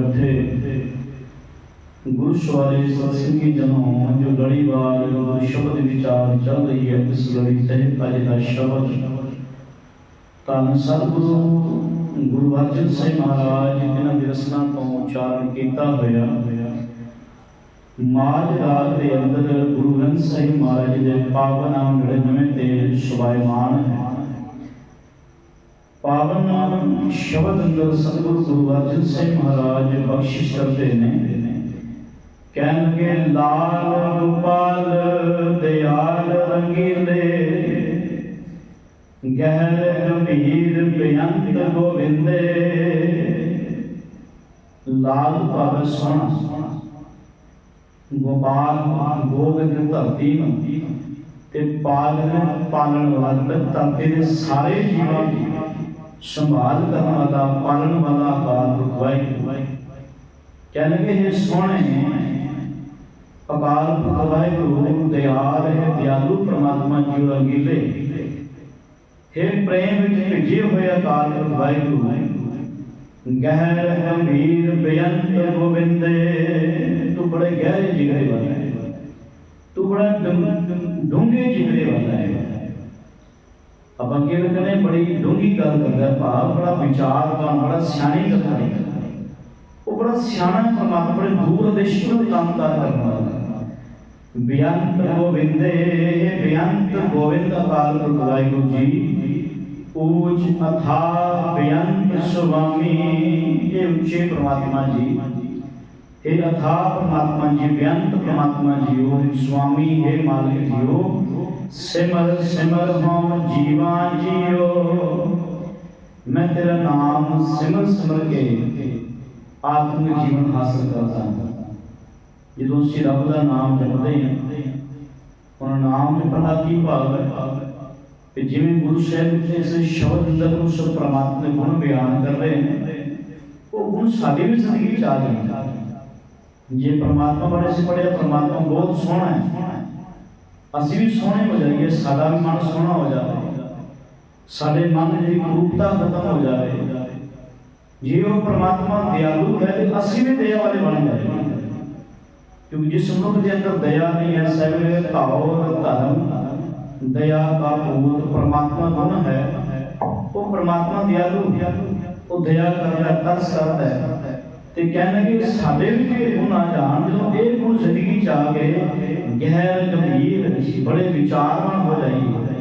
ਬੈਠੇ। ਗੁਰੂ ਸਵਾਰੇ ਸਤਸੰਗੀ ਜਨੋਂ, ਜੋ ਲੜੀਵਾਰ ਜੋ ਸ਼ਬਦ ਵਿਚਾਰ ਚੱਲ ਰਹੀ ਹੈ, ਇਸ ਲੜੀ ਤਹਿ ਅਜ ਦਾ ਸ਼ਬਦ। ਤਾਂ ਸਤਿਗੁਰੂ, ਗੁਰੂ ਅਰਜਨ ਸਾਹਿਬ ਮਹਾਰਾਜ, ਜਿਨ੍ਹਾਂ ਦੀ ਰਸਨਾ ਤੋਂ ਉਚਾਰਨ ਕੀਤਾ ਹੋਇਆ। ਮਾਜ ਰਾਗ ਦੇ ਅੰਦਰ ਗੁਰੂ ਗ੍ਰੰਥ ਸਾਹਿਬ ਮਹਾਰਾਜ ਦੇ ਪਾਵਨ ਨਾਮ 99 ਤੇ ਸੁਭਾਇਮਾਨ ਹੈ। ਪਾਵਨ ਸ਼ਬਦ ਅੰਦਰ ਸਤਿਗੁਰੂ ਗੁਰੂ ਅਰਜਨ ਸਿੰਘ ਮਹਾਰਾਜ ਬਖਸ਼ਿਸ਼ ਕਰਦੇ ਨੇ। ਕਹਿਣਗੇ ਲਾਲ ਗੋਪਾਲ ਦਿਆਲ ਰੰਗੀਲੇ, ਗਹਿਰ ਗੰਭੀਰ ਬੇਅੰਤ ਗੋਵਿੰਦੇ। ਲਾਲ ਭਾਵ ਸੋਹਣਾ, ਗੋਪਾਲ ਗੋਬਿੰਦ ਧਰਤੀ ਨੂੰ, ਤੇ ਪਾਲਣ ਪਾਲਣ ਵਾਲਾ ਧਰਤੀ ਦੇ ਸਾਰੇ ਜੀਵਾਂ ਦੀ ਸੰਭਾਲ ਕਰਨ ਵਾਲਾ ਪਾਲਣ ਵਾਲਾ ਅਕਾਲ ਪੁਰਖ ਵਾਹਿਗੁਰੂ। ਕਹਿੰਦੇ ਇਹ ਸੋਹਣੇ ਅਕਾਲ ਵਾਹਿਗੁਰੂ ਦਿਆਲ ਹੈ ਦਿਆਲੂ ਪ੍ਰਮਾਤਮਾ ਜੀ ਰੰਗੀਲੇ। ਹੈ ਪ੍ਰੇਮ ਵਿੱਚ ਭਿੱਜੇ ਹੋਏ ਅਕਾਲ ਵਾਹਿਗੁਰੂ, ਗਹਿਰ ਗੰਭੀਰ ਬੇਅੰਤ ਗੋਬਿੰਦੇ ਤੂੰ ਬੜੇ ਗਹਿਰੇ ਜਿਗਰੇ ਵਾਲਾ। ਹੈ ਤੂੰ ਬੜਾ ਡੂੰਘੇ ਜਿਗਰੇ ਵਾਲਾ। ਹੈ ਆਪਾਂ ਕਿਹੜੇ ਕਹਿੰਦੇ ਬੜੀ ਡੂੰਘੀ ਗੱਲ ਕਰਦਾ ਭਾਵ ਬੜਾ ਵਿਚਾਰਵਾਨ ਬੜਾ ਸਿਆਣੀ ਗੱਲ ਕਰਦਾ। ਉਹ ਬੜਾ ਸਿਆਣਾ ਪਰਮਾਤਮਾ, ਬੜੇ ਦੂਰ ਦੇਸ਼ ਤੋਂ ਕੰਮ ਕਰ ਕਰਨ ਵਾਲਾ। ਬੇਅੰਤ ਗੋਬਿੰਦੇ ਬੇਅੰਤ ਗੋਬਿੰਦ ਅਕਾਲ ਪੁਰਖ ਵਾਹਿਗੁਰੂ ਜੀ। ਊਚ ਅਥਾ ਬੇਅੰਤ ਸੁਆਮੀ, ਇਹ ਉੱਚੇ ਪਰਮਾਤਮਾ ਜੀ। ਇਹ ਅਥਾ ਪ੍ਰਮਾਤਮਾ ਜੀ, ਬੇਅੰਤ ਪ੍ਰਮਾਤਮਾ ਜੀ ਉਹ ਸੁਆਮੀ, ਹੈ ਮਾਲਕ ਜੀਓ, ਸਿਮਰ ਸਿਮਰ ਹਉ ਜੀਵਾ ਜੀਓ। ਮੈਂ ਤੇਰਾ ਨਾਮ ਸਿਮਰ ਸਿਮਰ ਕੇ ਆਤਮਿਕ ਜੀਵਨ ਹਾਸਲ ਕਰਦਾ ਜਦੋਂ ਅਸੀਂ ਰੱਬ ਦਾ ਨਾਮ ਜਪਦੇ ਹਾਂ ਉਹਨਾਂ ਨਾਮ ਦੇ ਪਤਾ ਕੀ ਭਾਵ ਹੈ? ਕਿ ਜਿਵੇਂ ਗੁਰੂ ਸਾਹਿਬ ਜੀ ਇਸ ਸ਼ਬਦ ਅੰਦਰ ਉਸ ਪ੍ਰਮਾਤਮਾ ਦੇ ਗੁਣ ਬਿਆਨ ਕਰ ਰਹੇ ਨੇ, ਉਹ ਗੁਣ ਸਾਡੀ ਵੀ ਜ਼ਿੰਦਗੀ ਚ ਆ ਜਾਣ ਜੇ ਪ੍ਰਮਾਤਮਾ ਬਾਰੇ ਅਸੀਂ ਪੜਿਆ ਪ੍ਰਮਾਤਮਾ ਬਹੁਤ ਸੋਹਣਾ ਹੈ। ਅਸੀਂ ਵੀ ਸੋਹਣੇ ਹੋ ਜਾਈਏ, ਸਾਡਾ ਵੀ ਮਨ ਸੋਹਣਾ ਹੋ ਜਾਵੇ। ਸਾਡੇ ਮਨ ਦੀ ਕਰੂਪਤਾ ਖਤਮ ਹੋ ਜਾਵੇ। ਜੇ ਉਹ ਪ੍ਰਮਾਤਮਾ ਦਿਆਲੂ ਹੈ ਤੇ ਅਸੀਂ ਵੀ ਦਇਆ ਵਾਲੇ ਬਣ ਜਾਈਏ। ਕਿਉਂਕਿ ਜਿਸ ਮਨੁੱਖ ਦੇ ਅੰਦਰ ਦਇਆ ਨਹੀਂ ਹੈ, ਸਹਿਬੇ ਧਾਉ ਧਰਮ, ਦਇਆ ਦਾ ਭੂਤ ਪ੍ਰਮਾਤਮਾ ਗੁਣ ਹੈ, ਉਹ ਪ੍ਰਮਾਤਮਾ ਦਿਆਲੂ ਉਹ ਦਇਆ ਕਰਦਾ ਤਰਸ ਕਰਦਾ ਹੈ। ਤੇ ਕਹਿਣਗੇ ਸਾਡੇ ਵਿੱਚ ਇਹ ਗੁਣ ਆ ਜਾਣ, ਜਦੋਂ ਇਹ ਗੁਣ ਜ਼ਿੰਦਗੀ ਚ ਆ ਗਏ, ਗਹਿਰ, ਗੰਭੀਰ, ਬੜੇ ਵਿਚਾਰਵਾਨ ਹੋ ਜਾਈਏ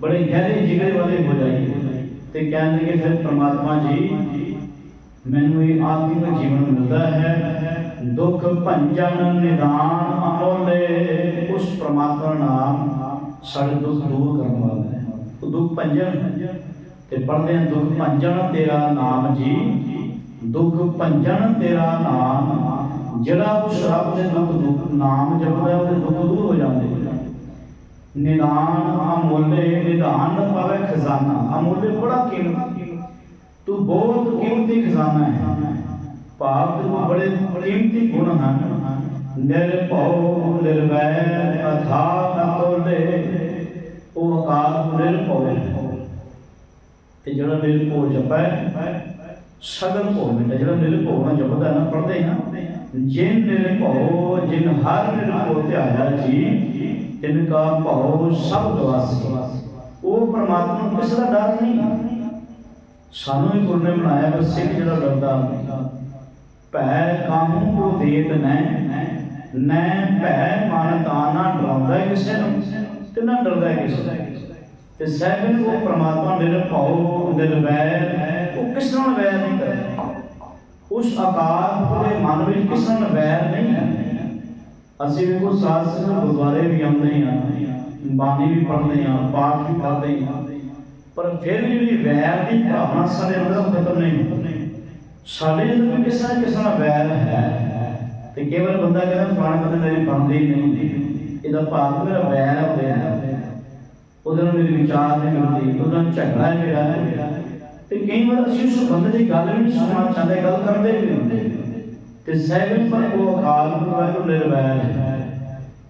ਬੜੇ ਗਹਿਰੇ ਜਿਗਰੇ ਵਾਲੇ ਹੋ ਜਾਈਏ ਤੇ ਕਹਿਣਗੇ ਫਿਰ ਪ੍ਰਮਾਤਮਾ ਜੀ, ਮੈਨੂੰ ਇਹ ਆਤਮਿਕ ਜੀਵਨ ਮਿਲਦਾ ਹੈ, ਦੁੱਖ ਭੰਜਨ ਨਿਦਾਨ ਅਮੋਲੇ, ਉਸ ਪ੍ਰਮਾਤਮਾ ਨਾਮ ਸਾਡੇ ਦੁੱਖ ਦੂਰ ਕਰਨ ਵਾਲਾ ਹੈ। ਉਹ ਦੁੱਖ ਭੰਜਨ, ਤੇ ਪੜਦੇ ਹਾਂ, ਦੁੱਖ ਭੰਜਨ ਤੇਰਾ ਨਾਮ ਜੀ ਦੁੱਖ ਭੰਜਨ ਤੇਰਾ ਨਾਮ, ਜਿਹੜਾ ਉਸ ਰੱਬ ਦੇ ਦੁੱਖ ਦੁੱਖ ਨਾਮ ਜਪਦਾ, ਉਹਦੇ ਦੁੱਖ ਦੂਰ ਹੋ ਜਾਂਦੇ। ਨਿਦਾਨ ਅਮੋਲੇ ਨਿਦਾਨ ਪਾਵੇ ਖਜ਼ਾਨਾ। ਅਮੋਲੇ ਬੜਾ ਕੀਮਤੀ। ਤੂੰ ਬਹੁਤ ਕੀਮਤੀ ਖਜ਼ਾਨਾ ਹੈ। ਭਾਵ ਤੇ ਬੜੇ ਕੀਮਤੀ ਗੁਣ ਹਨ। ਨਿਰਭਉ, ਨਿਰਵੈਰ ਅਥਾ ਅਤੋਲੇ। ਉਹ ਅਕਾਲ ਨਿਰਭਉ ਤੇ ਜਿਹੜਾ ਨਿਰਭਉ ਜਪੈ ਸਗਲ ਭਉ ਮਿਟੇ ਜਿਹੜਾ ਨਿਰਭਉ ਨਾਲ ਜਪਦਾ ਨਾ ਪੜਦੇ ਹਾਂ ਜਿਨ ਨਿਰਭਉ ਜਿਨ ਹਰ ਨਿਰਭਉ ਧਿਆਇਆ ਜੀ, ਤਿਨ ਕਾ ਭਉ ਸਭ ਦਵਾਸੀ। ਉਹ ਪਰਮਾਤਮਾ ਨੂੰ ਕਿਸੇ ਦਾ ਡਰ ਨਹੀਂ। ਸਾਨੂੰ ਹੀ ਗੁਰੂ ਨੇ ਬਣਾਇਆ ਕਿ ਸਿੱਖ ਜਿਹੜਾ ਡਰਦਾ। ਭੈ ਕਾਹੂ ਕੋ ਦੇਤ ਨੈ ਨੈ ਭੈ ਮਨ ਤਾਨਾ ਡਰਾਉਂਦਾ ਹੈ ਕਿਸੇ ਨੂੰ, ਤੇ ਨਾ ਡਰਦਾ ਹੈ ਕਿਸੇ ਨੂੰ। ਤੇ ਸਹਿਬਨ ਉਹ ਪ੍ਰਮਾਤਮਾ ਨਿਰਭਉ, ਨਿਰਵੈਰ ਉਹ ਕਿਸ ਨਾਲ ਵੈਰ ਨਹੀਂ ਕਰਦਾ ਉਸ ਆਕਾਰ ਦੇ ਮਨ ਵਿੱਚ ਕਿਸ ਨਾਲ ਵੈਰ ਨਹੀਂ ਹੈ। ਅਸੀਂ ਵੀ ਕੋਈ ਸਾਧ ਸੰਗਤ ਗੁਰਦੁਆਰੇ ਵੀ ਆਉਂਦੇ ਹਾਂ, ਬਾਣੀ ਵੀ ਪੜ੍ਹਦੇ ਹਾਂ, ਪਾਠ ਵੀ ਕਰਦੇ ਹਾਂ, ਪਰ ਫਿਰ ਵੀ ਜਿਹੜੀ ਵੈਰ ਦੀ ਭਾਵਨਾ ਸਾਡੇ ਅੰਦਰ ਖਤਮ ਨਹੀਂ ਹੁੰਦੀ। ਸਾਡੇ ਅੰਦਰ ਕਿਸੇ ਨਾ ਕਿਸੇ ਨਾਲ ਵੈਰ ਹੈ? ਤੇ ਕੇਵਲ ਬੰਦਾ ਕਹਿੰਦਾ, ਫਲਾਣੇ ਬੰਦੇ ਮੇਰੀ ਬਣਦੀ ਨਹੀਂ ਇਹਦਾ ਭਾਵ ਮੇਰਾ ਵੈਰ ਹੈ। ਉਹਦੇ ਨਾਲ ਉਹਦੇ ਨਾਲ ਮੇਰੇ ਵਿਚਾਰ ਨਹੀਂ ਮਿਲਦੇ, ਉਹਦੇ ਨਾਲ ਝਗੜਾ ਹੈ ਮੇਰਾ ਤੇ ਕਈ ਵਾਰ ਅਸੀਂ ਉਸ ਬੰਦੇ ਦੀ ਗੱਲ ਵੀ ਸੁਣਨਾ ਚਾਹੁੰਦੇ, ਗੱਲ ਕਰਦੇ ਵੀ ਨਹੀਂ ਤੇ ਸਹਿਬਨ ਪਰ ਉਹ ਅਕਾਲ ਪੁਰਖ ਉਹ ਨਿਰਵੈਰ ਹੈ।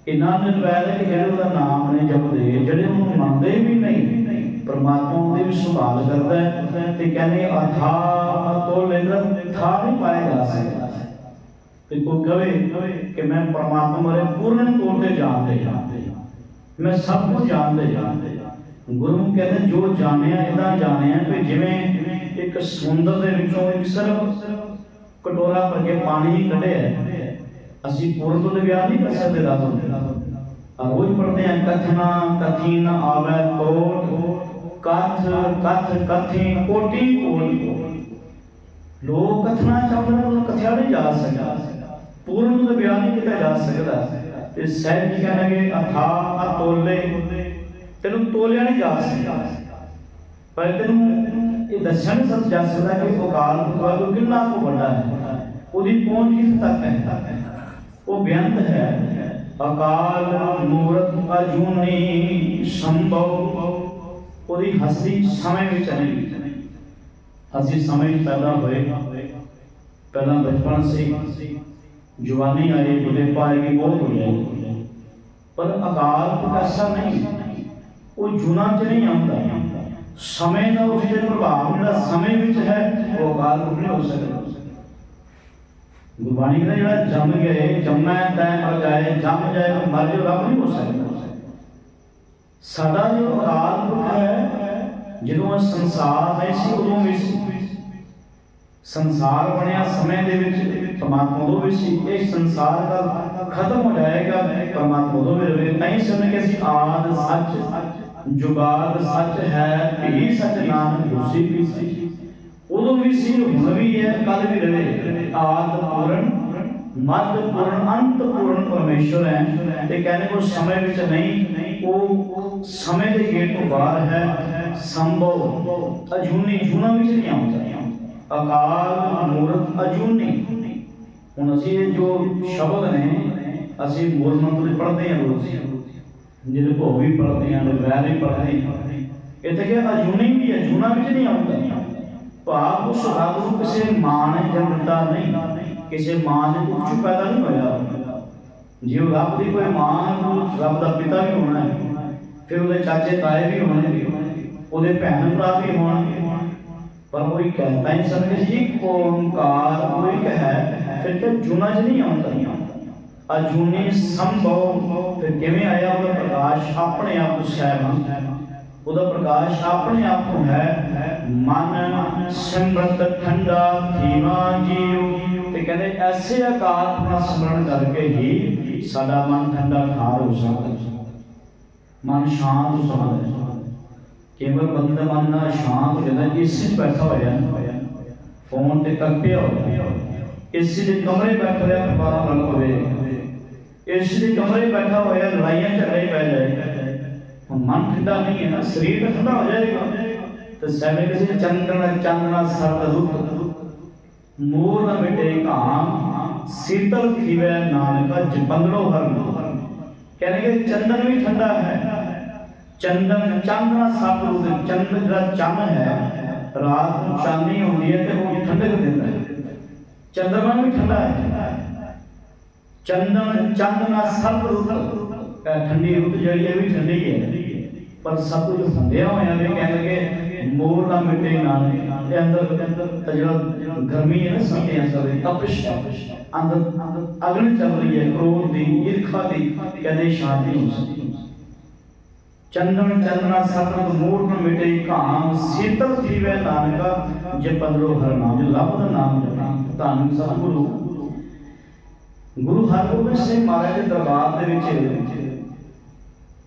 ਇਹਨਾਂ ਨਿਰਵੈਰ ਹੈ ਕਿ ਜਿਹੜੇ ਉਹਦਾ ਨਾਮ ਨਹੀਂ ਜਪਦੇ, ਜਿਹੜੇ ਉਹਨੂੰ ਮੰਨਦੇ ਵੀ ਨਹੀਂ, ਪਰਮਾਤਮਾ ਉਹਦੀ ਵੀ ਸੰਭਾਲ ਕਰਦਾ ਹੈ ਤੇ ਕਹਿੰਦੇ ਅਥਾ ਤੋਂ ਲੈਂਦਾ ਥਾ ਨਹੀਂ ਪਾਇਆ ਜਾ ਸਕਦਾ। ਤੇ ਕੋਈ ਕਹੇ ਕਿ ਮੈਂ ਪਰਮਾਤਮਾ ਬਾਰੇ ਪੂਰਨ ਤੌਰ ਤੇ ਜਾਣਦੇ ਹਾਂ। ਮੈਂ ਸਭ ਕੁਝ ਜਾਣਦੇ ਹਾਂ। ਗੁਰੂ ਕਹਿੰਦੇ ਜੋ ਜਾਣਿਆ, ਇਹਦਾ ਜਾਣਿਆ ਕਿ ਜਿਵੇਂ ਇੱਕ ਸਮੁੰਦਰ ਦੇ ਵਿੱਚੋਂ ਇੱਕ ਸਿਰਫ ਕਟੋਰਾ ਭਰ ਕੇ ਪਾਣੀ ਹੀ ਕੱਢਿਆ ਹੈ। ਅਸੀਂ ਪੂਰਨ ਤੋਂ ਤਾਂ ਬਿਆਨ ਨਹੀਂ ਕਰ ਸਕਦੇ ਰੱਬ ਨੂੰ। ਆ ਰੋਜ਼ ਪੜ੍ਹਦੇ ਹਾਂ, ਕਥਨਾ, ਕਥੀਨ ਆਵੇ ਕੋਟ, ਕਥ ਕਥ, ਕਥੀ, ਕੋਟੀ, ਕੋਟ। ਲੋਕ ਕਥਨਾ ਚਾਹੁੰਦੇ ਨੇ ਉਹ ਕਥਿਆ ਨਹੀਂ ਜਾ ਸਕਦਾ। ਪੂਰਨ ਨੂੰ ਤਾਂ ਬਿਆਨ ਨਹੀਂ ਕੀਤਾ ਜਾ ਸਕਦਾ। ਤੇ ਸਹਿਜ ਜੀ ਕਹਿੰਦੇ ਅਥਾ ਅਤੋਲੇ। ਤੈਨੂੰ ਤੋਲਿਆ ਨਹੀਂ ਜਾ ਸਕਦਾ। ਪਰ ਤੈਨੂੰ ਇਹ ਦੱਸਿਆ ਨਹੀਂ ਸਕ ਜਾ ਸਕਦਾ ਕਿ ਉਹ ਕਾਲ ਪੁਰਖ ਕਿੰਨਾ ਕੁ ਵੱਡਾ ਹੈ। ਉਹਦੀ ਪਹੁੰਚ ਕਿਸ ਤੱਕ ਹੈ? ਉਹ ਬੇਅੰਤ ਹੈ। ਅਕਾਲ ਮੂਰਤ ਅਜੂਨੀ ਸੰਭਵ। ਉਹਦੀ ਹਸਤੀ ਸਮੇਂ ਵਿੱਚ ਨਹੀਂ। ਅਸੀਂ ਸਮੇਂ ਪੈਦਾ ਹੋਏ। ਪਹਿਲਾਂ ਬਚਪਨ ਸੀ। ਜਵਾਨੀ ਆਈ, ਬੁਢੇ ਪਾਏਗੀ ਬਹੁਤ ਹੋ ਜਾਏ ਪਰ ਅਕਾਲ ਪੁਰਖ ਨਹੀਂ। ਉਹ ਜੁਨਾ ਚ ਨਹੀਂ ਆਉਂਦਾ। ਸਮੇਂ ਦਾ ਉਸ ਤੇ ਪ੍ਰਭਾਵ ਜਿਹੜਾ ਸਮੇਂ ਵਿੱਚ ਹੈ, ਉਹ ਅਕਾਲ ਪੁਰਖ ਨਹੀਂ ਹੋ ਸਕਦਾ। ਗੁਰਬਾਣੀ ਕਹਿੰਦਾ ਜਿਹੜਾ ਜੰਮ ਗਏ ਜੰਮੈ ਤੈ ਮਰ ਜਾਏ, ਜੰਮ ਜਾਏ ਤਾਂ ਮਰ ਜੋ ਰੱਬ ਨਹੀਂ ਹੋ ਸਕਦਾ। ਸਾਡਾ ਜੋ ਅਕਾਲ ਪੁਰਖ ਹੈ, ਜਦੋਂ ਇਹ ਸੰਸਾਰ ਨਹੀਂ ਸੀ, ਉਦੋਂ ਵੀ ਸੀ। ਸੰਸਾਰ ਬਣਿਆ ਸਮੇਂ ਦੇ ਵਿੱਚ, ਪਰਮਾਤਮਾ ਉਦੋਂ ਵੀ ਸੀ। ਇਹ ਸੰਸਾਰ ਦਾ ਖਤਮ ਹੋ ਜਾਏਗਾ, ਪਰਮਾਤਮਾ ਉਦੋਂ ਵੀ ਰਹੇ ਤਾਂ ਹੀ ਸਮਝ ਕਿ ਅਸੀਂ ਆਦ ਸੱਚ ਜੁਗਾਦ ਸੱਚ ਹੈ ਵੀ ਸੱਚ ਨਾਨਕ ਹੋਸੀ ਵੀ ਸੀ। ਉਦੋਂ ਵੀ ਸੀ, ਹੁਣ ਵੀ ਹੈ ਕੱਲ ਵੀ ਰਹੇ। ਆਦ ਪੂਰਨ, ਮੱਧ ਪੂਰਨ, ਅੰਤ ਪੂਰਨ ਪਰਮੇਸ਼ਰ ਹੈ। ਤੇ ਕਹਿੰਦੇ ਉਹ ਸਮੇਂ ਵਿੱਚ ਨਹੀਂ, ਉਹ ਸਮੇਂ ਦੇ ਗੇਟ ਤੋਂ ਬਾਹਰ ਹੈ। ਸੰਭਵ ਅਜੂਨੀ ਜੂਨਾ ਵਿੱਚ ਨਹੀਂ ਆਉਂਦਾ। ਅਕਾਲ ਮੂਰਤ ਅਜੂਨੀ। ਹੁਣ ਅਸੀਂ ਜੋ ਸ਼ਬਦ ਨੇ, ਅਸੀਂ ਮੂਲ ਮੰਤਰ ਪੜ੍ਹਦੇ ਹਾਂ ਰੋਜ਼। ਜਿਹਦੇ ਭੋਗ ਵੀ ਪੜ੍ਹਦੇ ਹਾਂ ਵੈਰ ਵੀ ਪੜ੍ਹਦੇ ਹਾਂ ਇੱਥੇ ਕਿ ਅਜੂਨੀ ਵੀ ਹੈ ਜੂਨਾ ਵਿੱਚ ਨਹੀਂ ਆਉਂਦਾ। ਭਾਵ ਉਸ ਰੱਬ ਨੂੰ ਕਿਸੇ ਮਾਂ ਨੇ ਜਨਮ ਦਿੱਤਾ ਨਹੀਂ। ਕਿਸੇ ਮਾਂ ਦੇ ਕੁਝ ਚ ਪੈਦਾ ਨਹੀਂ ਹੋਇਆ। ਜੇ ਉਹ ਰੱਬ ਦੀ ਕੋਈ ਮਾਂ ਹੈ ਉਹ ਰੱਬ ਦਾ ਪਿਤਾ ਵੀ ਹੋਣਾ ਹੈ। ਫਿਰ ਉਹਦੇ ਚਾਚੇ ਤਾਏ ਵੀ ਹੋਣਗੇ। ਉਹਦੇ ਭੈਣ ਭਰਾ ਵੀ ਹੋਣਗੇ। ਪਰ ਕੋਈ ਕਹਿੰਦਾ ਹੀ ਸਮਝ ਜੀ ਓੰਕਾਰ ਉਹ ਇੱਕ ਹੈ ਫਿਰ ਕਿ ਜੁਨਾ ਚ ਨਹੀਂ ਆਉਂਦਾ। ਅਜੂਨੀ ਸੰਭਵ ਫਿਰ ਕਿਵੇਂ ਆਇਆ ਉਹਦਾ ਪ੍ਰਕਾਸ਼ ਆਪਣੇ ਆਪ ਤੋਂ ਸਹਿਬ ਉਹਦਾ ਪ੍ਰਕਾਸ਼ ਆਪਣੇ ਆਪ ਤੋਂ ਹੈ, ਮਨ ਸਿਮਰਤ ਠੰਡਾ ਥੀਵਾ ਜੀਉ। ਤੇ ਕਹਿੰਦੇ ਐਸੇ ਆਕਾਰ ਦਾ ਸਿਮਰਨ ਕਰਕੇ ਹੀ ਸਾਡਾ ਮਨ ਠੰਡਾ ਖਾਰ ਹੋ ਸਕਦਾ ਮਨ ਸ਼ਾਂਤ ਹੋ ਸਕਦਾ ਕੇਵਲ ਬੰਦੇ ਦਾ ਮਨ ਨਾ ਸ਼ਾਂਤ ਹੋ ਜਾਂਦਾ, ਇਸ ਬੈਠਾ ਹੋਇਆ। ਫੋਨ ਤੇ ਕੱਪਿਆ ਹੋਇਆ। ਇਸੇ ਦੇ ਕਮਰੇ ਬੈਠ ਰਿਹਾ ਪਰਿਵਾਰਾਂ ਨਾਲ ਹੋਵੇ ਇਸ ਦੇ ਕਮਰੇ ਬੈਠਾ ਹੋਇਆ ਲੜਾਈਆਂ ਝਗੜੇ ਪੈ ਜਾਏ। ਮਨ ਠੰਡਾ ਨਹੀਂ ਹੈ ਨਾ, ਸਰੀਰ ਠੰਡਾ ਹੋ ਜਾਏਗਾ। ਤੇ ਸੈਵੇਂ ਕਿਸੇ ਚੰਦਨ, ਚਾਨਣਾ, ਸਰਦ ਰੁੱਤ। ਮੂਰ ਨਾ ਮਿਟੇ ਕਾਮ ਸੀਤਲ ਥੀਵੇ ਨਾਨਕਾ, ਜਪੰਦੜੋ ਹਰਨ। ਕਹਿੰਦੇ ਚੰਦਨ ਵੀ ਠੰਡਾ ਹੈ। ਚੰਦਨ, ਚਾਨਣਾ, ਸਰਦ ਰੁੱਤ, ਚੰਦਨ ਜਿਹੜਾ ਚੰਨ ਹੈ, ਰਾਤ ਨੂੰ ਚਾਨਣੀ ਹੁੰਦੀ ਹੈ ਤੇ ਉਹ ਠੰਡਕ ਦਿੰਦਾ ਹੈ ਚੰਦਰਮਾ ਵੀ ਠੰਡਾ ਹੈ। ਚੰਦਨ ਚਾਨਣਾ ਸਰਦ ਰੁੱਤ ਇਹ ਠੰਡੀ ਰੁੱਤ ਜਿਹੜੀ ਹੈ ਵੀ ਠੰਡੀ ਹੈ। ਪਰ ਸਭ ਕੁਝ ਹੁੰਦਿਆ ਹੋਇਆ ਵੀ ਕਹਿੰਦੇ ਮੋਰ ਨਾ ਮਿਟੇ ਨਾਲ ਇਹ ਅੰਦਰ, ਤਾਂ ਜਿਹੜਾ ਗਰਮੀ ਹੈ ਨਾ ਸਾਡੇ ਅੰਦਰ ਤਪਸ਼, ਅੰਦਰ ਅਗਨ ਚੱਲ ਰਹੀ ਹੈ ਕ੍ਰੋਧ ਦੀ, ਈਰਖਾ ਦੀ, ਕਹਿੰਦੇ ਸ਼ਾਂਤੀ ਹੋ ਸਕਦੀ ਚੰਦਨ ਚੰਦਨਾ ਸਤਤ ਮੂਰ ਨ ਮਿਟੇ ਸੀਤਲ ਥੀਵੇ ਨਾਨਕਾ, ਜੇ ਹਰ ਨਾਮ ਲੱਭ ਦਾ ਨਾਮ ਜਪਣਾ, ਧੰਨ ਸਤਿਗੁਰੂ ਗੁਰੂ। ਹਰਗੋਬਿੰਦ ਸਿੰਘ ਮਹਾਰਾਜ ਦੇ ਦਰਬਾਰ ਦੇ ਵਿੱਚ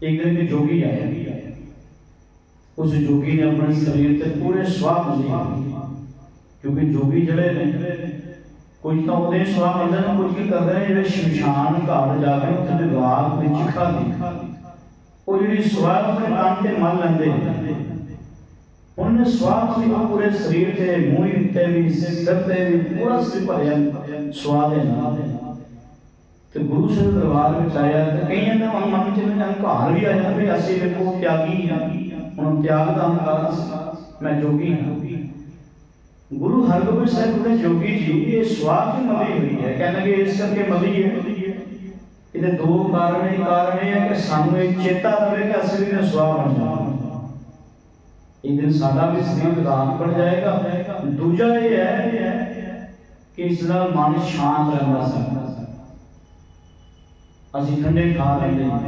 ਇੱਕ ਦਿਨ ਇੱਕ ਜੋਗੀ ਆਇਆ। ਉਸ ਜੋਗੀ ਨੇ ਆਪਣੇ ਸਰੀਰ ਤੇ ਪੂਰੇ ਸਵਾਹ ਮੰਦੀ ਕਿਉਂਕਿ ਜੋਗੀ ਜਿਹੜੇ ਨੇ, ਕੁਝ ਤਾਂ ਉਹਦੇ ਸਵਾਹ ਮੰਦੇ ਨੇ, ਕੁਝ ਕੀ ਕਰਦੇ ਨੇ, ਜਿਹੜੇ ਸ਼ਮਸ਼ਾਨ ਘਾਟ ਜਾ ਕੇ ਉੱਥੇ ਦੇ ਵਿੱਚ ਚਿਖਾ ਉਹ ਜਿਹੜੀ ਸਵਾਹ ਆਪਣੇ ਤਨ ਤੇ ਮਲ ਲੈਂਦੇ ਉਹਨੇ ਸਵਾਹ ਆਪਣੀ ਪੂਰੇ ਸਰੀਰ ਤੇ, ਮੂੰਹ ਉੱਤੇ ਵੀ, ਸਿਰ ਤੇ ਵੀ, ਪੂਰਾ ਸਿਰ ਭਰਿਆ ਸਵਾਹ ਦੇ ਨਾਲ। ਤੇ ਗੁਰੂ ਸਾਹਿਬ ਦਰਬਾਰ ਵਿੱਚ ਆਇਆ ਤੇ ਕਈਆਂ ਦੇ ਮਨ ਮਨ ਚ ਹੰਕਾਰ ਵੀ ਆ ਵੀ ਅਸੀਂ ਵੇਖੋ ਤਿਆਗੀ ਹੁਣ ਤਿਆਗ ਦਾ ਹੰਕਾਰ ਮੈਂ ਜੋਗੀ ਹਾਂ। ਗੁਰੂ ਹਰਗੋਬਿੰਦ ਸਾਹਿਬ ਦੇ ਜੋਗੀ ਜੀ, ਇਹ ਸਵਾਹ ਦੀ ਮਲੀ ਹੋਈ ਹੈ। ਕਹਿੰਦੇ ਇਸ ਕਰਕੇ ਮਲੀ ਹੈ ਇਹਦੇ ਦੋ ਕਾਰਨ ਇਹ ਕਾਰਨ ਇਹ ਹੈ ਕਿ ਸਾਨੂੰ ਇਹ ਚੇਤਾ ਰਵੇ ਕਿ ਅਸੀਂ ਵੀ ਸਵਾਹ ਬਣ ਜਾਵਾਂ ਇੱਕ ਦਿਨ ਸਾਡਾ ਵੀ ਸਰੀਰ ਰਾਤ ਬਣ ਜਾਏਗਾ। ਦੂਜਾ ਇਹ ਹੈ ਕਿ ਇਸ ਨਾਲ ਮਨ ਸ਼ਾਂਤ ਰਹਿੰਦਾ ਸਾਡਾ ਅਸੀਂ ਠੰਡੇ ਖਾ ਲੈਂਦੇ ਹਾਂ।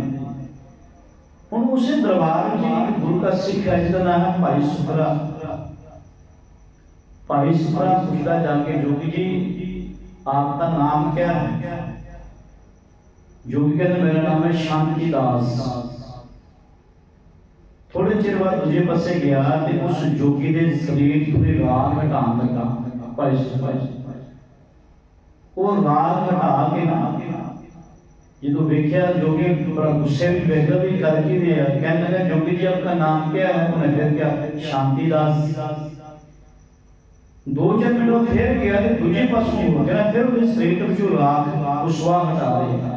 ਹੁਣ ਉਸੇ ਦਰਬਾਰ ਵਿੱਚ ਇੱਕ ਗੁਰੂ ਦਾ ਸਿੱਖ ਹੈ, ਜਿਹਦਾ ਨਾਮ ਹੈ ਭਾਈ ਸੁਖਰਾ ਭਾਈ ਸੁਖਰਾ ਪੁੱਛਦਾ ਜਾ ਕੇ, ਜੋਗੀ ਜੀ, ਆਪ ਦਾ ਨਾਮ ਕਿਆ جو کہتے ہیں میرا نام ہے شانتی داس۔ تھوڑے چر بعد مجھے پسے گیا تے اس جوگی دے سریر تھوڑے راگ ہٹا لگا۔ پائش پائش وہ راہ کٹا کے نا یہ تو بیکیا جوگی بڑا غصے بھی بہتر بھی کر کے دیا کہنے لگا جوگی جی آپ کا نام کیا ہے؟ انہوں نے پھر کیا شانتی داس۔ دو چند منٹ وہ پھر گیا دوجے پاس نہیں ہو گیا۔ پھر اس سریر تو جو راگ اسوا ہٹا رہے۔ ہیں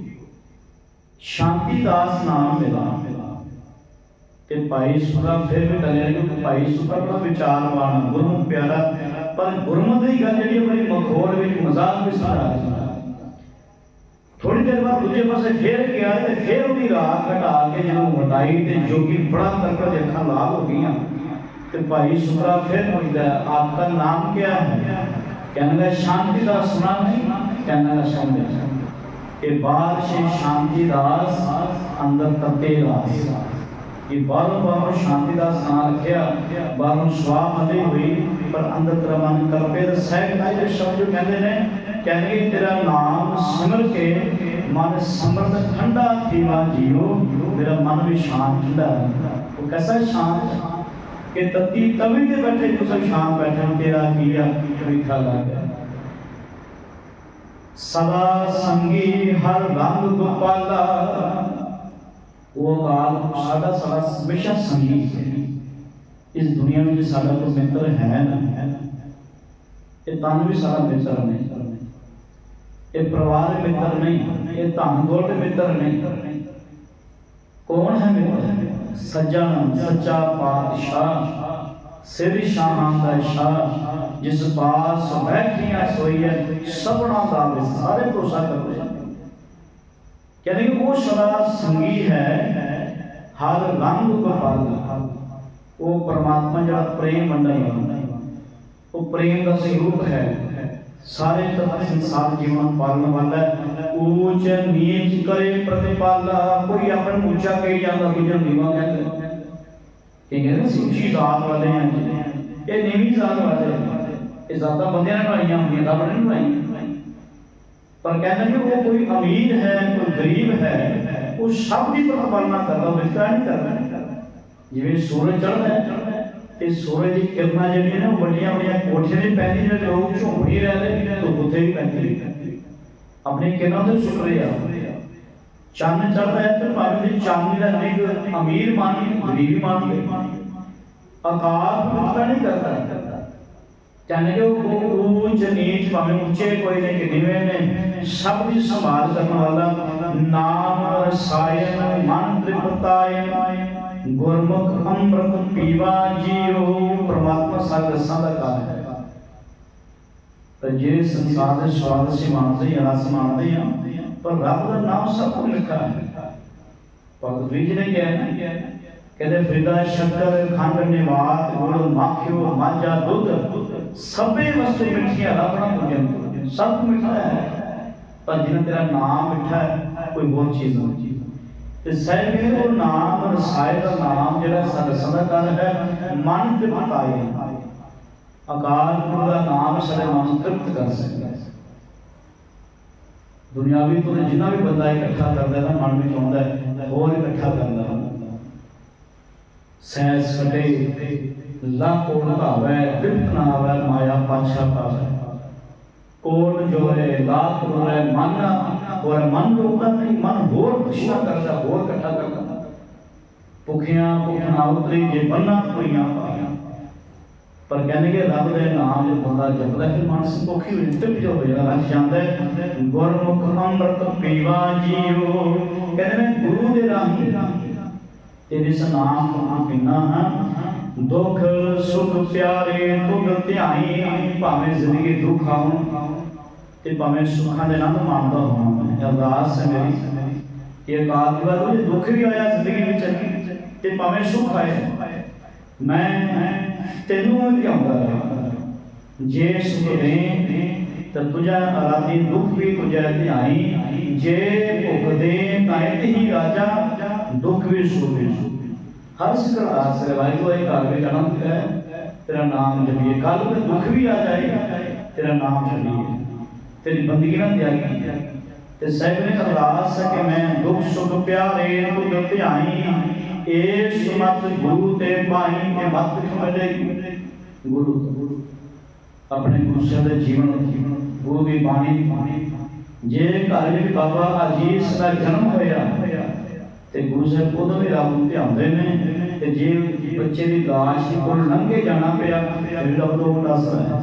شانتی داس نام ملا کہ پائی سکا پھر بھی کلے لیو کہ پائی سکا پھر بھی چار بانا گرم پیارا پر گرم دری گا جیدی ہے پھر مخور بھی مزاق بھی سارا ہے تھوڑی دیر بار دوچھے پاسے پھیر کے آئے تھے پھیر ہوتی رہا کٹا کے جہاں مٹائی تھے جو کی بڑا تک پر دیکھا لاغ ہو گیا کہ پائی سکرا پھیر ہوئی دیا آپ کا نام کیا ہے کہنے لے شانتی دا سنا نہیں کہنے لے سنا نہیں ਸੁਣਦੇ ਇਹ ਬਾਹਰ ਸੇ ਸ਼ਾਂਤੀ ਦਾਸ ਅੰਦਰ ਤਤੇ ਦਾਸ ਇਹ ਬਾਹਰੋਂ ਬਾਹਰੋਂ ਸ਼ਾਂਤੀ ਦਾ ਨਾਮ ਰੱਖਿਆ ਬਾਹਰੋਂ ਸਵਾਹ ਮਤੇ ਹੋਈ ਪਰ ਅੰਦਰ ਤੇਰਾ ਮਨ ਕਲਪੇ ਦਾ ਸਹਿਜ ਦਾ ਜਿਹੜੇ ਸ਼ਬਦ ਜੋ ਕਹਿੰਦੇ ਨੇ ਕਹਿੰਦੇ ਤੇਰਾ ਨਾਮ ਸਿਮਰ ਕੇ ਮਨ ਸਮਰਤ ਠੰਡਾ ਥੀਵਾ ਜੀਓ ਮੇਰਾ ਮਨ ਵੀ ਸ਼ਾਂਤ ਹੁੰਦਾ ਉਹ ਕੈਸਾ ਸ਼ਾਂਤ ਕਿ ਤਤੀ ਤਵੀ ਤੇ ਬੈਠੇ ਤੁਸੀਂ ਸ਼ਾਂਤ ਬੈਠੇ ਹੋ, ਤੇਰਾ ਕੀਆ ਮਿੱਠਾ ਲੱਗਦਾ ਸਦਾ ਸੰਗੀ ਹਰ ਰੰਗ ਗੋਪਾਲਾ ਉਹ ਕਾਲ ਸਾਡਾ ਸਾਡਾ ਹਮੇਸ਼ਾ ਸੰਗੀ ਹੈ। ਇਸ ਦੁਨੀਆ ਵਿੱਚ ਸਾਡਾ ਕੋਈ ਮਿੱਤਰ ਹੈ ਨਾ ਇਹ ਤਨ ਵੀ ਸਾਡਾ ਮਿੱਤਰ ਨਹੀਂ। ਇਹ ਪਰਿਵਾਰ ਮਿੱਤਰ ਨਹੀਂ। ਇਹ ਧਨ ਦੌਲਤ ਮਿੱਤਰ ਨਹੀਂ। ਕੌਣ ਹੈ ਮਿੱਤਰ? ਸੱਜਣ, ਸੱਚਾ ਪਾਤਸ਼ਾਹ, ਸਿਰ ਸ਼ਾਹ ਦਾ ਸ਼ਾਹ। ਜਿਸ ਪਾਸ ਬੈਠੀਆਂ ਸੋਈਐ ਸਭਨਾ ਦਾ ਸਾਰੇ ਭਰੋਸਾ ਕਰਦੇ ਕਹਿੰਦੇ ਕਿ ਉਹ ਸਦਾ ਸੰਗੀ ਹੈ, ਹਰ ਰੰਗ ਗੋਪਾਲ ਉਹ ਪਰਮਾਤਮਾ ਜਿਹੜਾ ਪ੍ਰੇਮ ਮੰਡਲ ਹੈ। ਉਹ ਪ੍ਰੇਮ ਦਾ ਸਰੂਪ ਹੈ। ਸਾਰੇ ਤਤ ਸੰਸਾਰ ਜੀਵਨ ਪਾਲਣ ਵਾਲਾ ਊਚ ਨੀਚ ਕਰੇ ਪ੍ਰਤਿਪਾਲਾ, ਕੋਈ ਆਪਣੇ ਨੂੰ ਉੱਚਾ ਕਹੀ ਜਾਂਦਾ ਕੋਈ ਜਨ ਨੀਵਾ ਕਹਿੰਦਾ। ਇਹ ਕਹਿੰਦੇ ਸੀ ਜ਼ਾਤ ਵਾਲੇ ਆ ਇਹ ਨੀਵੀਂ ਜ਼ਾਤ ਵਾਲੇ ਆ। ਇਹ ਜ਼ਾਤਾਂ ਬੰਦਿਆਂ ਨੇ ਬਣਾਈਆਂ ਹੁੰਦੀਆਂ, ਰੱਬ ਨੇ ਨਹੀਂ ਬਣਾਈਆਂ। ਪਰ ਕਹਿੰਦੇ ਕਿ ਉਹ ਕੋਈ ਅਮੀਰ ਹੈ, ਕੋਈ ਗਰੀਬ ਹੈ, ਉਹ ਸਭ ਦੀ ਪ੍ਰਤਿਪਾਲਨਾ ਕਰਦਾ ਵਿਤਕਰਾ ਨਹੀਂ ਕਰਦਾ। ਜਿਵੇਂ ਸੂਰਜ ਚੜ੍ਹਦਾ ਹੈ, ਤੇ ਸੂਰਜ ਦੀ ਕਿਰਨਾਂ ਜਿਹੜੀਆਂ ਨੇ ਉਹ ਵੱਡੀਆਂ ਵੱਡੀਆਂ ਕੋਠੀਆਂ ਤੇ ਪੈਂਦੀਆਂ ਜਿਹੜੇ ਲੋਕ ਝੋਂਪੜੀ ਰਹਿੰਦੇ ਤੇ ਉੱਥੇ ਵੀ ਪੈਂਦੀ ਆਪਣੀ ਕਿਰਨਾਂ ਤੇ ਸੁੱਟ ਰਹੇ ਆ। ਚੰਨ ਚੜ੍ਹਦਾ ਹੈ ਤੇ ਭਾਵੇਂ ਦੀ ਚਾਂਦਨੀ ਦਾ ਨਿਗ ਅਮੀਰ ਮਾਨੀ, ਗਰੀਬ ਮਾਨੀ ਆਕਾਰ ਵਿਤਕਰਾ ਨਹੀਂ ਕਰਦਾ। ਕਹਿੰਦੇ ਕਿ ਉਹ ਉੱਚ ਨੀਚ ਭਾਵੇਂ ਉੱਚੇ ਕੋਈ ਨੇ ਕਿ ਨੀਵੇਂ ਨੇ। ਸਭ ਦੀ ਸੰਭਾਲ ਕਰਨ ਵਾਲਾ ਨਾਮ ਰਸਾਇਣ ਮਨ ਤ੍ਰਿਪਤਾਇ ਗੁਰਮੁਖ ਅੰਮ੍ਰਿਤ ਪੀਵਾ ਜੀਓ ਪ੍ਰਮਾਤਮਾ ਸਾਡਾ ਰਸਾਂ ਦਾ ਕਾਰਨ ਹੈ। ਤਾਂ ਜੇ ਸੰਸਾਰ ਦੇ ਸਵਾਦ ਅਸੀਂ ਮੰਨਦੇ ਹਾਂ ਰਸ ਮੰਨਦੇ ਹਾਂ, ਪਰ ਰੱਬ ਦਾ ਨਾਮ ਸਭ ਤੋਂ ਮਿੱਠਾ ਹੈ। ਭਗਤ ਵੀਰ ਜੀ ਨੇ ਕਿਹਾ ਨਾ, ਕਹਿੰਦੇ, ਫਰਿਦਾ ਸ਼ੱਕਰ ਖੰਡ ਨਿਵਾਤ ਗੁੜ ਮਾਖਿਓ ਮਾਝਾ ਦੁੱਧ। ਸਭੇ ਵਸਤੂ ਮਿੱਠੀਆਂ ਰੱਬ ਨਾਲ ਪੂਜਨ ਸਭ ਮਿੱਠਾ ਹੈ। ਪਰ ਜਿਹਨਾਂ ਤੇਰਾ ਨਾਮ ਮਿੱਠਾ ਹੈ, ਕੋਈ ਹੋਰ ਚੀਜ਼ ਨਹੀਂ। ਤੇ ਸਹਿਬ ਉਹ ਨਾਮ ਰਸਾਇ ਦਾ ਨਾਮ ਜਿਹੜਾ ਸਾਡਾ ਸਦਾ ਕਰ ਹੈ, ਮਨ ਤੇ ਪਤਾਏ ਅਕਾਲ ਪੁਰਖ ਦਾ ਨਾਮ ਸਾਡੇ ਮਨ ਤ੍ਰਿਪਤ ਕਰ ਸਕਦਾ ਹੈ। ਦੁਨਿਆਵੀ ਤੋਂ ਜਿੰਨਾ ਵੀ ਬੰਦਾ ਇਕੱਠਾ ਕਰਦਾ ਹੈ ਨਾ, ਮਨ ਵਿੱਚ ਆਉਂਦਾ ਹੈ, ਹੋਰ ਇਕੱਠਾ ਕਰਦਾ ਹੈ ਸੈਸ ਕਟੇ ਲੱਖ ਕੋਟ ਭਾਵੈ? ਤ੍ਰਿਪਤ ਮਾਇਆ ਪਾਛਾ ਪਾਵੈ ਕੋਟ ਜੋਰੇ ਲਾਖ ਰੋਏ ਮਨ ਹੋਰ ਮਨ ਰੋਕਦਾ ਨਹੀਂ ਮਨ ਹੋਰ ਖੁਸ਼ੀਆਂ ਕਰਦਾ, ਹੋਰ ਇਕੱਠਾ ਕਰਦਾ। ਭੁਖਿਆਂ ਭੁਖ ਉਤਰੀ, ਜੇ ਬੰਨਾ ਕੋਈਆਂ ਪਾਇਆ ਪਰ ਕਹਿੰਦੇ ਕਿ ਰੱਬ ਦੇ ਨਾਮ ਜੇ ਬੰਦਾ ਜਪਦਾ ਫਿਰ ਮਨ ਸੰਤੋਖੀ ਹੋ ਜਾਂਦਾ ਜੋ ਹੋ ਜਾਂਦਾ ਲੱਗ ਜਾਂਦਾ ਗੁਰਮੁਖ ਅੰਮ੍ਰਿਤ ਪੀਵਾ ਜੀਓ। ਕਹਿੰਦੇ ਨੇ ਗੁਰੂ ਦੇ ਰਾਹੀਂ ਤੇਰੇ ਇਸ ਨਾਮ ਨੂੰ ਪੀਣਾ ਹਾਂ। ਦੁੱਖ, ਸੁਖ, ਪਿਆਰੇ ਤੁਧ ਧਿਆਈ ਭਾਵੇਂ ਜ਼ਿੰਦਗੀ ਦੁੱਖ ਆਉਣ ਤੇ ਭਾਵੇਂ ਸੁੱਖਾਂ ਦੇ ਆਨੰਦ ਮਾਣਦਾ ਹੋਵਾਂ। ਮੈਂ ਅਰਦਾਸ ਹੈ ਮੇਰੀ ਕਿ ਅਕਾਲ ਦੀ ਵਾਰ ਜੇ ਦੁੱਖ ਵੀ ਆਇਆ ਜ਼ਿੰਦਗੀ ਵਿੱਚ ਤੇ ਭਾਵੇਂ ਸੁੱਖ ਆਏ, ਮੈਂ ਤੈਨੂੰ ਧਿਆਉਂਦਾ ਰਹਾਂ। ਜੇ ਸੁਖ ਦੇ ਤਾਂ ਤੁਝਾ ਅਰਾਧੀ ਦੁੱਖ ਵੀ ਤੁਝਾ ਧਿਆਈ ਜੇ ਭੁਖ ਦੇ ਤਾਂ ਹੀ ਰਾਜਾ, ਦੁੱਖ ਵੀ ਸੁਖ ਵੀ ਹਰ ਸਿਕਰ ਆਸ ਹੈ ਵਾਹਿਗੁਰੂ, ਇਹ ਘਰ ਵਿੱਚ ਆਨੰਦ ਹੈ। ਤੇਰਾ ਨਾਮ ਜਪੀਏ। ਕੱਲ ਨੂੰ ਦੁੱਖ ਵੀ ਆ ਜਾਏ, ਤੇਰਾ ਨਾਮ ਜਪੀਏ ਤੇਰੀ ਬੰਦਗੀ ਨਾਲ ਤਿਆਗੀ। ਤੇ ਸਾਹਿਬ ਨੇ ਅਰਦਾਸ ਹੈ ਕਿ ਮੈਂ ਦੁੱਖ, ਸੁਖ, ਪਿਆਰੇ ਤੁਧ ਧਿਆਈ। ਏ ਸੁਮਤ ਗੁਰੂ ਤੇ ਪਾਈ ਕੇ ਮਤ ਖਮਲੇ ਗੁਰੂ, ਆਪਣੇ ਗੁਰੂ ਸਾਹਿਬ ਦੇ ਜੀਵਨ ਗੁਰੂ ਦੀ ਬਾਣੀ ਜੇ ਘਰ ਵਿੱਚ ਬਾਬਾ ਅਜੀਤ ਦਾ ਜਨਮ ਹੋਇਆ ਤੇ ਗੁਰੂ ਸਾਹਿਬ ਉਦੋਂ ਵੀ ਰੱਬ ਨੂੰ ਧਿਆਉਂਦੇ ਨੇ ਤੇ ਜੇ ਬੱਚੇ ਦੀ ਲਾਸ਼ ਕੋਲ ਲੰਘੇ ਜਾਣਾ ਪਿਆ, ਫਿਰ ਰੱਬ ਤੋਂ ਵੱਡਾ ਹੈ।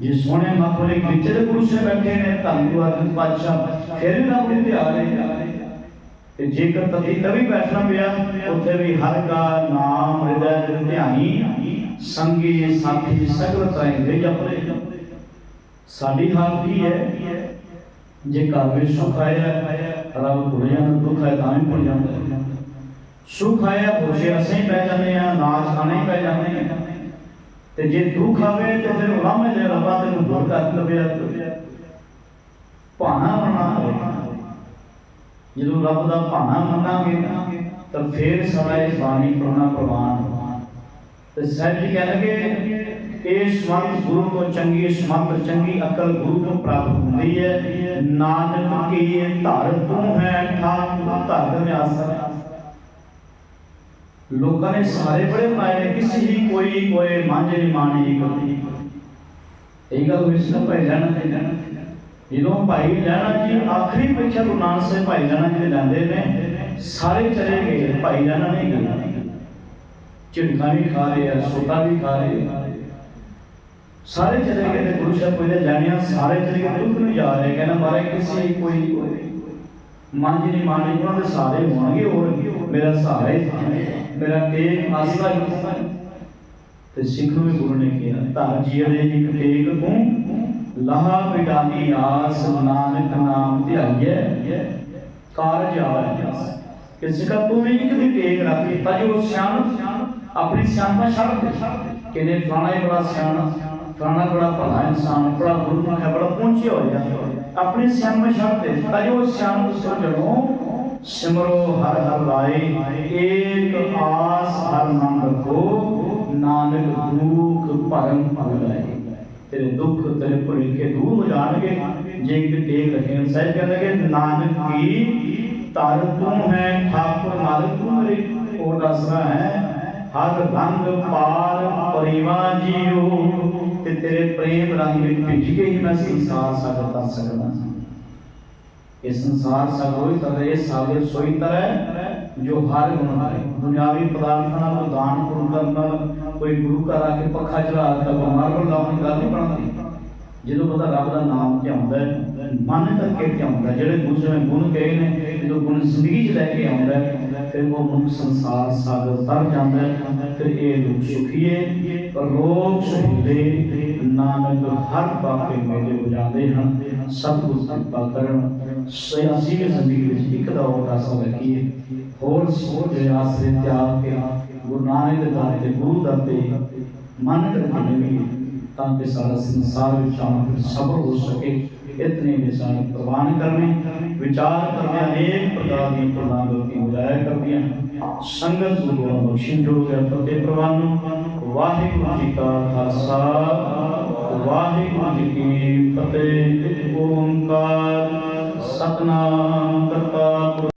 ਜੇ ਸੋਹਣੇ ਮਖਲੇ ਵਿੱਚ ਦੇ ਗੁਰੂ ਸਾਹਿਬ ਬੈਠੇ ਨੇ, ਧੰਨ ਪਾਤਸ਼ਾਹ, ਫਿਰ ਰੱਬ ਨੂੰ ਧਿਆ ਤੇ ਜੇਕਰ ਤਤੀ ਤਵੀ ਬੈਠਣਾ ਪਿਆ, ਉੱਥੇ ਵੀ ਹਰ ਕਾ ਨਾਮ ਹਿਰਦੈ ਦਿਲ ਧਿਆਈ ਸੰਗੀ ਸਾਥੀ ਸਗਲ ਤੈ ਦੇ ਜਪਰੇ ਸਾਡੀ ਹਾਲਤ ਕੀ ਹੈ? ਜੇ ਘਰ ਸੁਖ ਆਇਆ ਰੱਬ ਭੁੱਲ ਦੁੱਖ ਆਇਆ ਤਾਂ ਵੀ ਭੁੱਲ ਜਾਂਦਾ। ਸੁਖ ਆਇਆ ਭੁੱਖੇ ਅਸੀਂ ਪੈ ਜਾਂਦੇ ਆ ਨਾਚ ਖਾਣੇ ਪੈ ਜਾਂਦੇ ਆ। ਤੇ ਜੇ ਦੁੱਖ ਆਵੇ ਤੇ ਫਿਰ ਉਲਾਮੇ ਦੇ ਰੱਬਾ ਤੈਨੂੰ ਦੂਰ ਕਰ ਲਵੇ ਭਾਣਾ ਬਣਾ ਜਦੋਂ ਰੱਬ ਦਾ ਭਾਣਾ ਮੰਨਾਂਗੇ, ਤਾਂ ਫਿਰ ਸਾਡਾ ਇਹ ਬਾਣੀ ਪੜਨਾ ਪ੍ਰਵਾਨ ਤੇ ਸਾਹਿਬ ਜੀ ਕਹਿਣਗੇ ਇਹ ਸਮਤ ਗੁਰੂ ਤੋਂ ਚੰਗੀ ਸਮਤ ਚੰਗੀ ਅਕਲ ਗੁਰੂ ਤੋਂ ਪ੍ਰਾਪਤ ਹੁੰਦੀ ਹੈ ਨਾਨਕ ਕੀ ਧਰ ਤੂੰ ਹੈ ਠਾਕੁਰ ਧਰ ਦੇ ਆਸਰ ਲੋਕਾਂ ਨੇ ਸਾਰੇ ਬੜੇ ਬਣਾਏ ਨੇ ਕਿਸੇ ਹੀ ਕੋਈ ਕੋਈ ਮਾਂਝੇ ਨਹੀਂ ਮਾਣੀ ਕੋਈ ਇਹ ਗੱਲ ਵਿੱਚ ਨਾ ਭਾਈ ਲੈਣਾ ਤੇ ਲੈਣਾ ਜਦੋਂ ਭਾਈ ਲੈਣਾ ਜੀ ਆਖਰੀ ਪ੍ਰੀਖਿਆ ਗੁਰੂ ਨਾਨਕ ਸਾਹਿਬ ਭਾਈ ਲੈਣਾ ਜੀ ਦੇ ਲੈਂਦੇ ਨੇ ਸਾਰੇ ਚਲੇ ਗਏ ਭਾਈ ਲੈਣਾ ਨਹੀਂ ਗਿਆ ਝਿੜਕਾਂ ਵੀ ਖਾ ਰਹੇ ਆ ਸੋਟਾ ਵੀ ਖਾ ਰਹੇ ਆ ਸਾਰੇ ਚਲੇ ਗਏ ਤੇ ਗੁਰੂ ਸਾਹਿਬ ਕੋਈ ਦੇ ਲੈਣਿਆ ਸਾਰੇ ਚਲੇ ਗਏ ਦੁੱਖ ਨੂੰ ਜਾ ਰਹੇ ਕਹਿੰਦਾ, ਮਾਰੇ, ਕਿਸੇ ਹੀ ਕੋਈ ਕੋਈ ਮਨ ਜੀ ਨਹੀਂ ਮਾਣੀ ਉਹਨਾਂ ਦੇ ਸਾਰੇ ਹੋਣਗੇ ਹੋਰ ਮੇਰਾ ਸਹਾਰਾ ਹੀ ਮੇਰਾ ਟੇਕ ਆਸਰਾ ਹੀ ਤੇ ਸਿੱਖ ਨੂੰ ਵੀ ਗੁਰੂ ਨੇ ਕਿਹਾ, ਧਰ ਜੀਏ ਦੇ ਇੱਕ ਟੇਕ ਤੂੰ, ਲਹਾ ਵਿਡਾਨੀ ਆਸ ਨਾਨਕ ਨਾਮ ਧਿਆਈਐ, ਕਾਰਜ ਆਵੇ ਕਿ ਸਿੱਖਾ ਤੂੰ ਵੀ ਇੱਕ ਦੀ ਟੇਕ ਰੱਖੀ ਤਾਂ ਜੋ ਸਿਆਣ ਆਪਣੀ ਸਿਆਣਪਾ ਛੱਡ ਦੇ। ਕਿਨੇ ਫਲਾਣਾ ਹੀ ਬੜਾ ਸਿਆਣਾ। ਫਲਾਣਾ ਬੜਾ ਭਲਾ ਇਨਸਾਨ, ਬੜਾ ਗੁਰਮੁਖ ਹੈ, ਬੜਾ ਪਹੁੰਚਿਆ ਹੋਇਆ ਆਪਣੀ ਸਿਆਣਪਾ ਛੱਡ ਦੇ, ਤਾਂ ਜੋ ਸਿਆਣ ਨੂੰ ਸਮਝੋ ਸਿਮਰੋ ਹਰ ਹਰ ਰਾਏ ਏਕ ਆਸ ਹਰ ਮਨ ਰੱਖੋ, ਨਾਨਕ ਦੁਖ ਭਰਮ ਭਗਲਾਏ ਤੇਰੇ ਦੁੱਖ ਤੇਰੇ ਭੁਲੇਖੇ ਦੂਰ ਹੋ ਜਾਣਗੇ। ਜੇ ਕਿ ਟੇਕ ਰੱਖੇ ਸਾਹਿਬ ਕਹਿੰਦੇ ਕਿ ਨਾਨਕ ਕੀ ਤਰ ਤੂੰ ਹੈ, ਠਾਕੁਰ ਮਾਲਕ ਤੂੰ ਮੇਰੇ ਉਹ ਦਸਰਾ ਹੈ ਹਰ ਰੰਗ ਪਾਰ ਪਰਿਵਾਰ ਜੀਓ ਤੇ ਤੇਰੇ ਪ੍ਰੇਮ ਰੰਗ ਵਿੱਚ ਭਿੱਜ ਕੇ ਹੀ ਮੈਂ ਸੰਸਾਰ ਸਾਗਰ ਤਰ ਸਕਦਾ ਇਹ ਸੰਸਾਰ ਸਾਗਰ ਹੀ ਤਰ ਇਹ ਸਾਗਰ ਸੋਈ ਤਰ੍ਹਾਂ ਜੋ ਹਰ ਗੁਣ ਹੈ ਦੁਨਿਆਵੀ ਪਦਾਰਥਾਂ ਨਾਲ ਕੋਈ ਦਾਨ ਪੁੰਨ ਕਰਨ ਨਾਲ ਕੋਈ ਗੁਰੂ ਘਰ ਆ ਕੇ ਪੱਖਾ ਚੜਾ ਕੇ ਬਿਮਾਰ ਲਾਉਣ ਦੀ ਗੱਲ ਨਹੀਂ ਬਣਦੀ। ਜਦੋਂ ਬੰਦਾ ਰੱਬ ਦਾ ਨਾਮ ਧਿਆਉਂਦਾ ਹੈ ਮਨ ਕਰਕੇ ਧਿਆਉਂਦਾ ਹੈ, ਜਿਹੜੇ ਦੂਸਰੇ ਗੁਣ ਕਹੇ ਨੇ ਜਦੋਂ ਗੁਣ ਜ਼ਿੰਦਗੀ 'ਚ ਲੈ ਕੇ ਆਉਂਦਾ ਹੈ, ਫਿਰ ਉਹ ਮਨੁੱਖ ਸੰਸਾਰ ਸਾਗਰ ਤਰ ਜਾਂਦਾ ਹੈ ਫਿਰ ਇਹ ਦੁੱਖ ਸੁਖੀਏ ਰੋਗ ਸੁਹੀਲੇ ਨਾਨਕ ਹਰ ਪਾਪੇ ਮੇਲੇ ਬੁਝਾਉਂਦੇ ਹਨ। ਸਤਿਗੁਰ ਕਿਰਪਾ ਕਰਨ ਸਿਆਸੀ ਜ਼ਿੰਦਗੀ ਵਿੱਚ, ਇੱਕ ਦਾ ਹੋਰ ਆਸਾ ਰੱਖੀਏ ਹੋਰ ਸੋਚ ਦੇ ਆਸਰੇ ਤਿਆਗ ਕੇ ਗੁਰੂ ਨਾਨਕ ਦੇ ਦਰ ਤੇ, ਗੁਰੂ ਦਰ ਤੇ ਮਨ ਕਰਕੇ ਮਿਲੀਏ ਤਾਂ ਕਿ ਸਾਰਾ ਸੰਸਾਰ ਵਿੱਚ ਆਉਣ ਸਬਰ ਹੋ ਸਕੇ। ਇਤਨੇ ਨਿਸ਼ਾਨ ਪ੍ਰਵਾਨ ਕਰਨੇ, ਵਿਚਾਰ ਕਰਨੇ ਅਨੇਕ ਪ੍ਰਕਾਰ ਦੀਆਂ ਪ੍ਰਦਾਨ ਲੋਕੀ ਬੁਝਾਇਆ ਕਰਦੀਆਂ ਸੰਗਤ ਗੁਰੂ ਬਖਸ਼ਿਸ਼ ਜੋ ਹੈ ਫਤਿਹ ਪ੍ਰਵਾਨ ਵਾਹਿਗੁਰੂ ਜੀ ਕਾ ਖਾਲਸਾ, ਵਾਹਿਗੁਰੂ ਜੀ ਕੀ ਫਤਿਹ। ਓੰਕਾਰ ਸਤਨਾਮ ਕਰਤਾ